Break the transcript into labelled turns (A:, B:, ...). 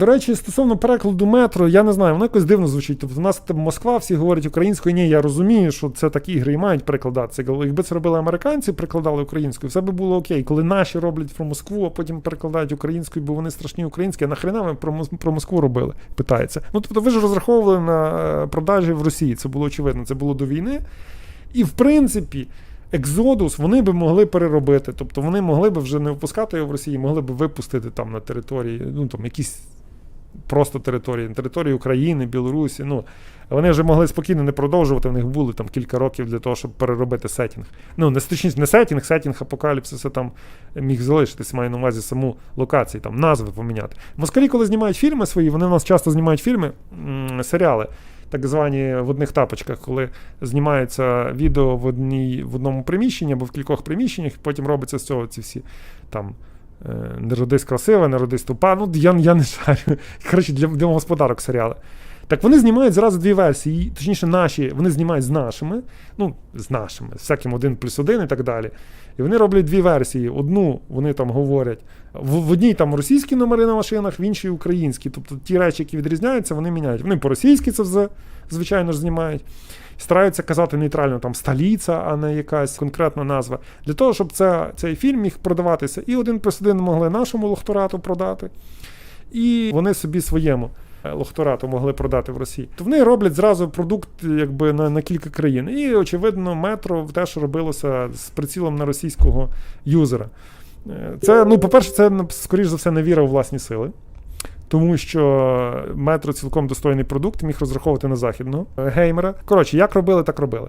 A: До речі, стосовно перекладу метро, я не знаю, воно якось дивно звучить. Тобто, у нас там Москва, всі говорять українською. Ні, я розумію, що це такі ігри і мають перекладатися. Якби це робили американці, перекладали українською, все би було окей. Коли наші роблять про Москву, а потім перекладають українською, бо вони страшні українські, а нахрена ви про, про Москву робили? Питається. Ну тобто, ви ж розраховували на е, продажі в Росії. Це було очевидно. Це було до війни. І в принципі. Екзодус вони би могли переробити, тобто вони могли б вже не випускати його в Росії, могли б випустити там на території, ну там якісь просто території, на території України, Білорусі. Ну, вони вже могли спокійно не продовжувати, в них були там кілька років для того, щоб переробити сетінг. Ну, не точніше, не сетінг, сетінг апокаліпсиса там міг залишитися, маю на увазі саму локацію, там назви поміняти. Москалі, коли знімають фільми свої, вони в нас часто знімають фільми, серіали. Так звані в одних тапочках, коли знімається відео в одній в одному приміщенні або в кількох приміщеннях, і потім робиться з цього ці всі там не родись красива, не родись тупа. Ну, я, я не шарю. Коротше, для, для господарок серіали. Так вони знімають зразу дві версії, точніше, наші, вони знімають з нашими, ну, з нашими, з всяким один плюс один і так далі. І вони роблять дві версії. Одну вони там говорять. В, в одній там російські номери на машинах, в іншій українські. Тобто ті речі, які відрізняються, вони міняють. Вони по-російськи це звичайно ж, знімають. Стараються казати нейтрально там століця, а не якась конкретна назва. Для того, щоб це, цей фільм міг продаватися. І один плюс один могли нашому лохторату продати, і вони собі своєму е, лохторату могли продати в Росії. То вони роблять зразу продукт якби на, на кілька країн. І, очевидно, метро теж робилося з прицілом на російського юзера. Е, Це, ну, по-перше, це скоріш за все не віра у власні сили. Тому що метро цілком достойний продукт, міг розраховувати на західного геймера. Коротше, як робили, так робили.